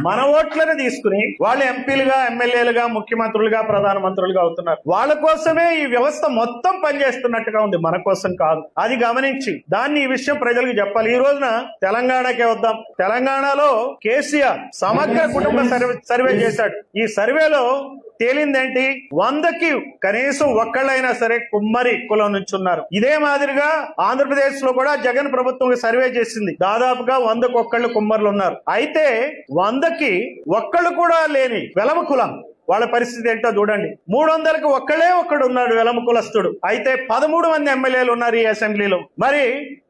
మన ఓట్లను తీసుకుని వాళ్ళు ఎంపీలుగా ఎమ్మెల్యేలుగా ముఖ్యమంత్రులుగా ప్రధానమంత్రులుగా అవుతున్నారు. వాళ్ళ కోసమే ఈ వ్యవస్థ మొత్తం పనిచేస్తున్నట్టుగా ఉంది. మన కోసం కాదు. అది గమనించి దాన్ని ఈ విషయం ప్రజలకు చెప్పాలి. ఈ రోజున తెలంగాణకే వద్దాం. తెలంగాణలో కేసీఆర్ సమగ్ర కుటుంబ సర్వే సర్వే చేశాడు. ఈ సర్వేలో తేలిందేంటి? వందకి కనీసం ఒక్కళ్ళైనా సరే కుమ్మరి కులం నుంచి ఉన్నారు ఇదే మాదిరిగా ఆంధ్రప్రదేశ్లో కూడా జగన్ ప్రభుత్వం సర్వే చేసింది. దాదాపుగా వందకు ఒక్కళ్ళు కుమ్మరులు ఉన్నారు. అయితే వందకి ఒక్కళ్ళు కూడా లేని వెలమ కులం వాళ్ళ పరిస్థితి ఏంటో చూడండి. మూడు వందలకు ఒక్కడే ఒక్కడు ఉన్నాడు వెలమ కులస్తుడు. అయితే పదమూడు మంది ఎమ్మెల్యేలు ఉన్నారు ఈ అసెంబ్లీలో. మరి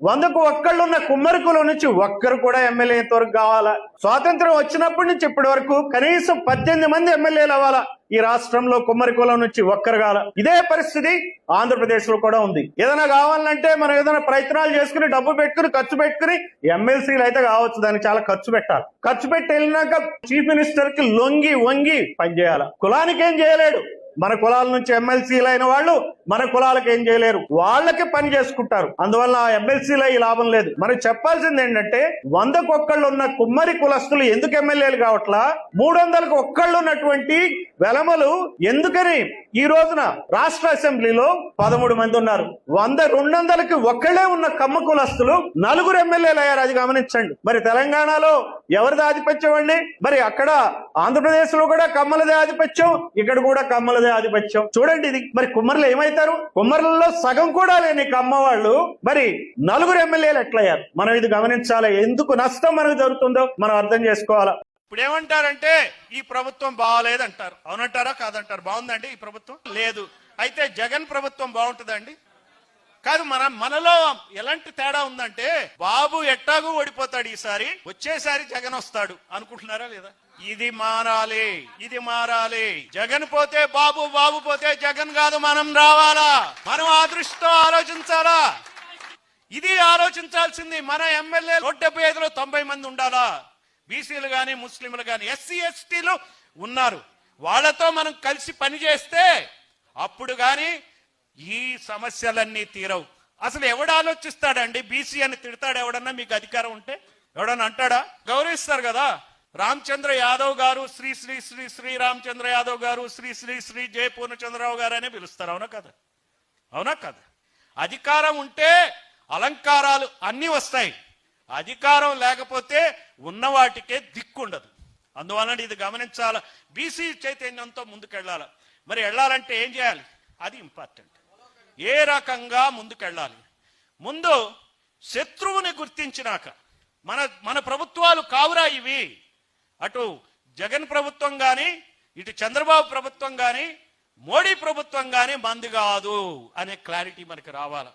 వందకు ఒక్కళ్ళు ఉన్న కుమ్మరి కులం నుంచి ఒక్కరు కూడా ఎమ్మెల్యే ఇంతవరకు కావాలా? స్వాతంత్రం వచ్చినప్పటి నుంచి ఇప్పటి వరకు కనీసం పద్దెనిమిది మంది ఎమ్మెల్యేలు అవ్వాలా? ఈ రాష్ట్రంలో కుమ్మరి కులం నుంచి ఒక్కరు కాల. ఇదే పరిస్థితి ఆంధ్రప్రదేశ్లో కూడా ఉంది. ఏదైనా కావాలంటే మనం ఏదైనా ప్రయత్నాలు చేసుకుని డబ్బు పెట్టుకుని ఖర్చు పెట్టుకుని ఎమ్మెల్సీలు అయితే కావచ్చు. దానికి చాలా ఖర్చు పెట్టాలి. ఖర్చు పెట్టి వెళ్ళినాక చీఫ్ మినిస్టర్కి లొంగి వంగి పనిచేయాలి. కులానికి ఏం చేయలేడు. మన కులాల నుంచి ఎమ్మెల్సీలు అయిన వాళ్ళు మన కులాలకు ఏం చేయలేరు. వాళ్ళకి పని చేసుకుంటారు. అందువల్ల ఆ ఎమ్మెల్సీలో ఈ లాభం లేదు. మనం చెప్పాల్సింది ఏంటంటే వందకు ఒక్కళ్ళు ఉన్న కుమ్మరి కులస్తులు ఎందుకు ఎమ్మెల్యేలు కావట్లా? మూడు వందలకు ఒక్కళ్ళు ఉన్నటువంటి వెలమలు ఎందుకని ఈ రోజున రాష్ట్ర అసెంబ్లీలో పదమూడు మంది ఉన్నారు. వంద రెండు వందలకి ఒక్కళ్ళే ఉన్న కమ్మ కులస్తులు నలుగురు ఎమ్మెల్యేలు అయ్యారు. అది గమనించండి. మరి తెలంగాణలో ఎవరిది ఆధిపత్యం అండి? మరి అక్కడ ఆంధ్రప్రదేశ్లో కూడా కమ్మలదే ఆధిపత్యం ఇక్కడ కూడా కమ్మలదే ఆధిపత్యం. చూడండి ఇది. మరి కుమ్మరులు ఏమైతారు? కుమ్మరులలో సగం కూడా లేని కమ్మ వాళ్ళు మరి నలుగురు ఎమ్మెల్యేలు ఎట్లయ్యారు? మనం ఇది గమనించాలి. ఎందుకు నష్టం మనకు జరుగుతుందో మనం అర్థం చేసుకోవాలా? ఇప్పుడు ఏమంటారంటే ఈ ప్రభుత్వం బాగాలేదంటారు. అవునంటారా? కాదంటారు. బాగుందండి ఈ ప్రభుత్వం? లేదు. అయితే జగన్ ప్రభుత్వం బాగుంటుందండి కాదు మన మనలో ఎలాంటి తేడా ఉందంటే బాబు ఎట్టాగూ ఓడిపోతాడు ఈసారి వచ్చేసారి జగన్ వస్తాడు. అనుకుంటున్నారా లేదా? ఇది మారాలి ఇది మారాలి. జగన్ పోతే బాబు బాబు పోతే జగన్ కాదు మనం రావాలా? మనం ఆ దృష్టితో ఆలోచించాలా? ఇది ఆలోచించాల్సింది మన ఎమ్మెల్యే నూట డెబ్బై ఐదులో తొంభై మంది ఉండాలా? బీసీలు కానీ ముస్లింలు కానీ ఎస్సీ ఎస్టీలు ఉన్నారు. వాళ్ళతో మనం కలిసి పని చేస్తే అప్పుడు కానీ ఈ సమస్యలన్నీ తీరవు. అసలు ఎవడు ఆలోచిస్తాడండి? బీసీ అని తిడతాడు ఎవడన్నా మీకు అధికారం ఉంటే? ఎవడన్నా అంటాడా? గౌరవిస్తారు కదా. రామచంద్ర యాదవ్ గారు శ్రీ శ్రీ శ్రీ శ్రీ రామచంద్ర యాదవ్ గారు శ్రీ శ్రీ శ్రీ జయ పూర్ణచంద్రరావు గారు అనే పిలుస్తారు. అవునా కదా? అవునా కదా? అధికారం ఉంటే అలంకారాలు అన్నీ వస్తాయి. అధికారం లేకపోతే ఉన్న వాటికే దిక్కుండదు. అందువలన ఇది గమనించాల. బీసీ చైతన్యంతో ముందుకెళ్ళాలి. మరి వెళ్ళాలంటే ఏం చేయాలి? అది ఇంపార్టెంట్ ఏ రకంగా ముందుకెళ్ళాలి? ముందు శత్రువుని గుర్తించినాక మన మన ప్రభుత్వాలు కావురా ఇవి? అటు జగన్ ప్రభుత్వం కానీ ఇటు చంద్రబాబు ప్రభుత్వం కానీ మోడీ ప్రభుత్వం కానీ మంది కాదు అనే క్లారిటీ మనకి రావాలి?